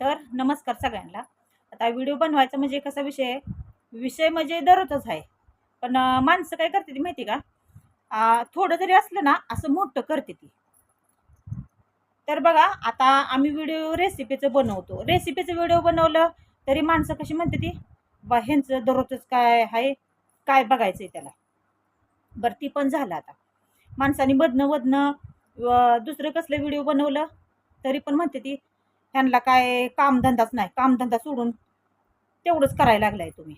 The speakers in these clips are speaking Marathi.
तर नमस्कार सगळ्यांना. आता व्हिडिओ बनवायचा म्हणजे कसा विषय आहे? विषय म्हणजे दररोजच आहे. पण माणसं काय करते ती माहिती का? थोडं जरी असलं ना असं मोठं करते ती. तर बघा आता आम्ही व्हिडिओ रेसिपीचं बनवतो. रेसिपीचं व्हिडिओ बनवलं तरी माणसं कशी म्हणते ती? बा ह्यांचं दररोजच काय आहे? काय बघायचं आहे त्याला? बरं ती पण झालं आता. माणसाने बदनं वदनं दुसरं कसलं व्हिडिओ बनवलं तरी पण म्हणते ती ह्यांना काय कामधंदाच नाही कामधंदा सोडून तेवढंच करायला लागलाय तुम्ही.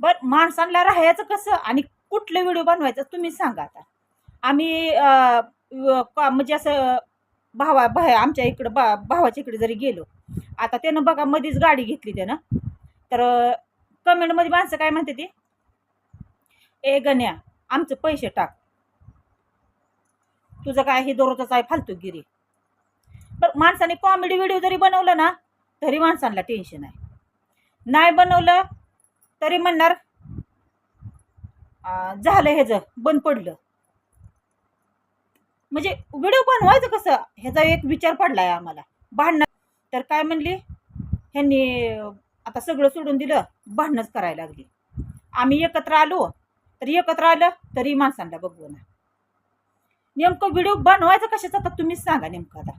बरं माणसांना राहायचं कसं आणि कुठले व्हिडिओ बनवायचं तुम्ही सांगा आता. आम्ही म्हणजे असं भावा भा आमच्या इकडं बा भावाच्या इकडे जरी गेलो आता त्यानं बघा मध्येच गाडी घेतली त्यानं. तर कमेंटमध्ये माणसं काय म्हणते ती? ए गण्या आमचं पैसे टाक. तुझं काय हे दररोजच आहे फालतूगिरी. बरं माणसाने कॉमेडी व्हिडिओ जरी बनवलं ना तरी माणसांना टेन्शन आहे. नाही बनवलं तरी म्हणणार झालं ह्याचं बंद पडलं. म्हणजे व्हिडिओ बनवायचं कसं? ह्याचा एक विचार पडलाय आम्हाला. भांडणं तर काय म्हणली? ह्यांनी आता सगळं सोडून दिलं भांडणंच करायला लागली. आम्ही एकत्र आलो तरी एकत्र आलं तरी माणसांना बघू ना नेमकं व्हिडिओ बनवायचं कशाचं? आता तुम्हीच सांगा नेमकं आता.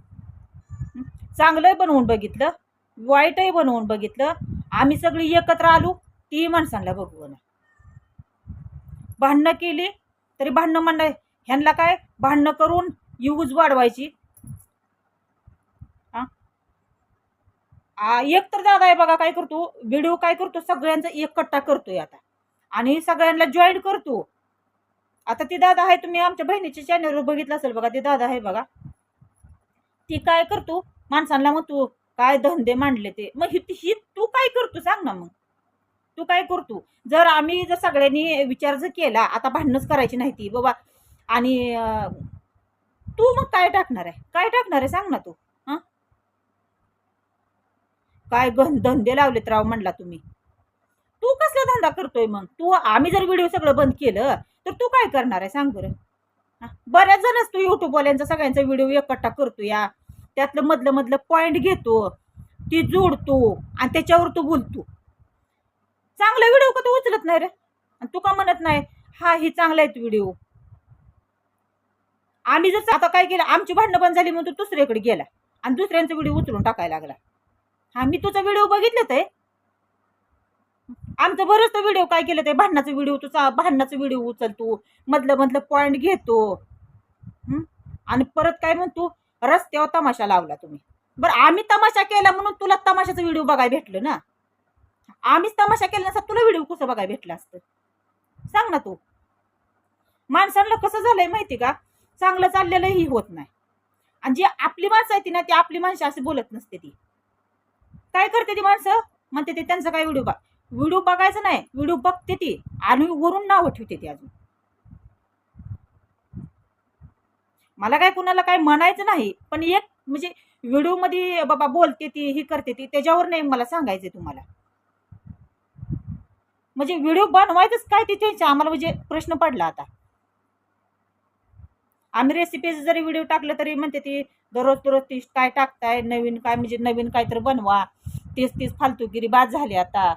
चांगलंही बनवून बघितलं वाईटही बनवून बघितलं. आम्ही सगळी एकत्र आलो ती माणसांना बघू ना भांडणं केली तरी भांडणं म्हणणं ह्यांना काय? भांडणं करून यूज वाढवायची. एक तर दादा आहे बघा काय करतो? व्हिडिओ काय करतो? सगळ्यांचा एक कट्टा करतोय आता. आणि सगळ्यांना जॉईन करतो. आता ती दादा आहे तुम्ही आमच्या बहिणीच्या चॅनलवर बघितलं असेल बघा ती दादा आहे बघा. ती काय करतो? माणसांना मग तू काय धंदे मांडले ते? मग ही ही तू काय करतो सांग ना मग. तू काय करतो? जर आम्ही जर सगळ्यांनी विचार जर केला आता भांडणच करायची नाही ती बाबा. आणि तू मग काय टाकणार आहे? काय टाकणार आहे सांग ना तू हां? काय गं धंदे लावलेत राव म्हणला तुम्ही. तू कसला धंदा करतोय मग? तू आम्ही जर व्हिडिओ सगळं बंद केलं तर तू काय करणार आहे? सांग बरं. बऱ्याच जणच तू युट्यूबवाल्यांचा सगळ्यांचा व्हिडिओ एकट्ठा करतो या. त्यातलं मधलं मधलं पॉईंट घेतो ती जोडतो आणि त्याच्यावर तो बोलतो. चांगला व्हिडिओ का तो उचलत नाही रे? आणि तू का म्हणत नाही हा ही चांगला आहे व्हिडिओ आम्ही जर आता काय केलं आमची भांडणं बंद झाली म्हणून तू दुसऱ्याकडे गेला आणि दुसऱ्यांचा व्हिडिओ उचलून टाकायला लागला. हा मी तुझा व्हिडिओ बघितलं ते. आमचं बरंच व्हिडिओ काय केलं ते भांडणाचा व्हिडिओ तुझा भांडणाचा व्हिडिओ उचलतो मधलं मधलं पॉईंट घेतो. आणि परत काय म्हणतो रस्त्यावर तमाशा लावला तुम्ही. बरं आम्ही तमाशा केला म्हणून तुला तमाशाचा व्हिडिओ बघायला भेटलं ना? आम्हीच तमाशा केला नसता तुला व्हिडिओ कसं बघायला भेटला असतं? सांग ना तू. माणसांना कसं झालंय माहिती का? चांगलं चाललेलंही होत नाही. आणि जी आपली माणसं आहे ती ना ती आपली माणसं असे बोलत नसते ती. काय करते ती माणसं? म्हणते ते त्यांचा काय व्हिडिओ बघ व्हिडिओ बघायचं नाही व्हिडिओ बघते ती आणि वरून नावं ठेवते ती अजून. मला काय कुणाला काय म्हणायचं नाही पण एक म्हणजे व्हिडिओमध्ये बाबा बोलते ती ही करते ती त्याच्यावर नाही मला सांगायचं तुम्हाला. म्हणजे व्हिडिओ बनवायचंच काय ते त्यांच्या आम्हाला म्हणजे प्रश्न पडला आता. आम्ही रेसिपीज जरी व्हिडिओ टाकलं तरी म्हणते ती दररोज दररोज तीस काय टाकताय नवीन काय म्हणजे नवीन काय तर बनवा. तीस तीस फालतूगिरी बाद झाली आता.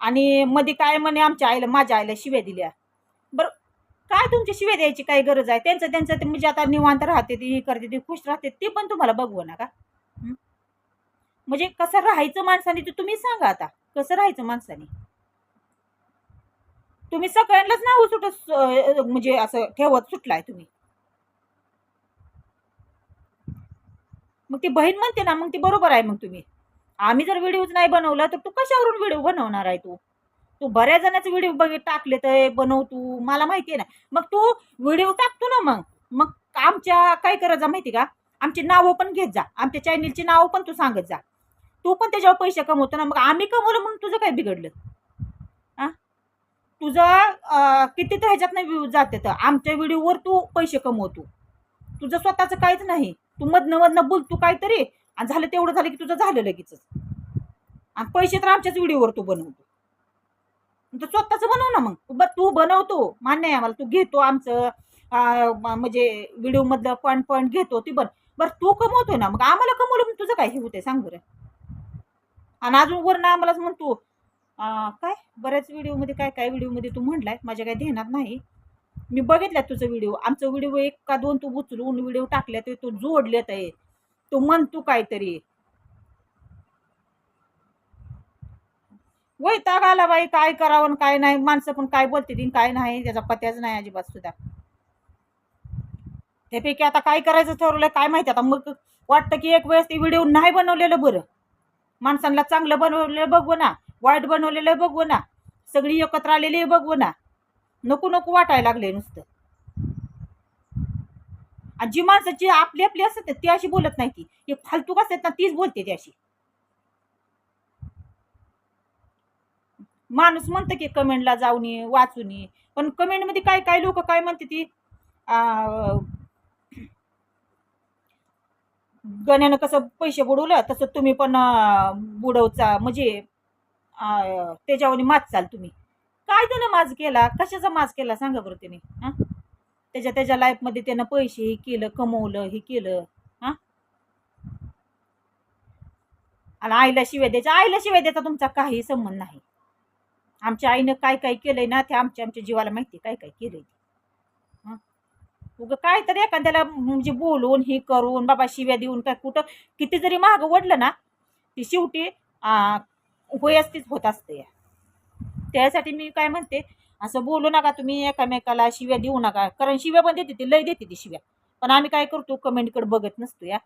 आणि मध्ये काय म्हणे आमच्या आईला माझ्या आईला शिव्या दिल्या. बरं काय तुमची शिव्या द्यायची काय गरज आहे? त्यांचं त्यांचं ते म्हणजे आता निवांत राहते ती हे करते ती खुश राहते ते पण तुम्हाला बघू नका. म्हणजे कसं राहायचं माणसाने ते तुम्ही सांगा आता. कसं राहायचं माणसाने? तुम्ही सगळ्यांनाच नाव सुटत म्हणजे असं ठेवत सुटलाय तुम्ही. मग ती बहीण म्हणते ना मग ती बरोबर आहे मग तुम्ही. आम्ही जर व्हिडिओज नाही बनवला तर तू कशावरून व्हिडिओ बनवणार आहे तू? तू बऱ्याच जणांचे व्हिडिओ बघ टाकले तर बनव तू. मला माहिती आहे ना. मग तू व्हिडिओ टाकतो ना मग. मग आमच्या काय करायचं माहिती का? आमची नावं पण घेत जा. आमच्या चॅनलची नावं पण तू सांगत जा. तू पण त्याच्यावर पैसे कमवतो ना. मग आम्ही कमवलं म्हणून तुझं काय बिघडलं? आ? तुझं किती तर ह्याच्यात नाही व्ह्यू जाते तर. आमच्या व्हिडिओवर तू पैसे कमवतो. तुझं स्वतःचं काहीच नाही. तू मधनं मधनं बोलतो काहीतरी. आणि झालं तेवढं झालं की तुझं झालं लगेच आणि पैसे तर आमच्याच व्हिडिओवर तू बनवतो. तर स्वतःच बनव ना मग. तू तू. बनवतो मान्य आहे आम्हाला. तू घेतो आमचं म्हणजे व्हिडिओ म्हणजे पॉईंट पॉईंट घेतो ती बन. बरं तू कमवतोय ना मग. आम्हाला कमवलं मग तुझं काय हे होतंय? सांग बरं. आणि अजून वरनं आम्हालाच म्हणतो काय? बऱ्याच व्हिडिओमध्ये काय काय व्हिडिओमध्ये तू म्हणलाय माझ्या काय ध्यानात नाही. मी बघितल्यात तुझं व्हिडिओ. आमचं व्हिडिओ एक का दोन तू उचलून व्हिडिओ टाकल्यात ते तू जोडल्यात आहे. तू म्हणतो काहीतरी. वैताग आला बाई काय करावं आणि काय नाही. माणसं पण काय बोलते ती काय नाही त्याचा पत्याच नाही अजिबात सुद्धा. त्यापैकी आता काय करायचं ठरवलं काय माहिती? आता मग वाटतं की एक वेळेस ते व्हिडिओ नाही बनवलेलं बरं. माणसांना चांगलं बनवलेलं बघू ना. वाईट बनवलेलं बघू ना. सगळी एकत्र आलेली बघू ना. नको नको वाटायला लागले नुसतं. आणि जी माणसाची आपली आपली असतात ती अशी बोलत नाही ती. फालतू फालतूक असतात ना तीच बोलते ती अशी. माणूस म्हणतं की कमेंटला जाऊन ये वाचून ये. पण कमेंटमध्ये काय काय लोक काय म्हणते ती? गण्यानं कसं पैसे बुडवलं तसं तुम्ही पण बुडवचा म्हणजे त्याच्यावर मात चाल तुम्ही. काय त्यानं माज केला? कशाचा माज केला? सांगा बरं त्याने हां त्याच्या त्याच्या लाईफमध्ये त्यानं पैसे हे केलं कमवलं हे केलं हां आणि आईला शिव्या द्यायचा आईला शिव्या द्यायचा तुमचा काही संबंध नाही. आमच्या आईनं काय काय केलंय ना ते आमच्या आमच्या जीवाला माहिती काय काय केलंय उगं काय तरी एखाद्याला म्हणजे बोलून हे करून बाबा शिव्या देऊन काय कुठं किती जरी महाग वडलं ना ती शेवटी आ, होय असतीच होत असते. त्यासाठी मी काय म्हणते असं बोलू नका तुम्ही एकामेकाला शिव्या देऊ नका. कारण शिव्या पण देते ती लय देते ती शिव्या. पण आम्ही काय करतो कमेंटकडे बघत नसतो या.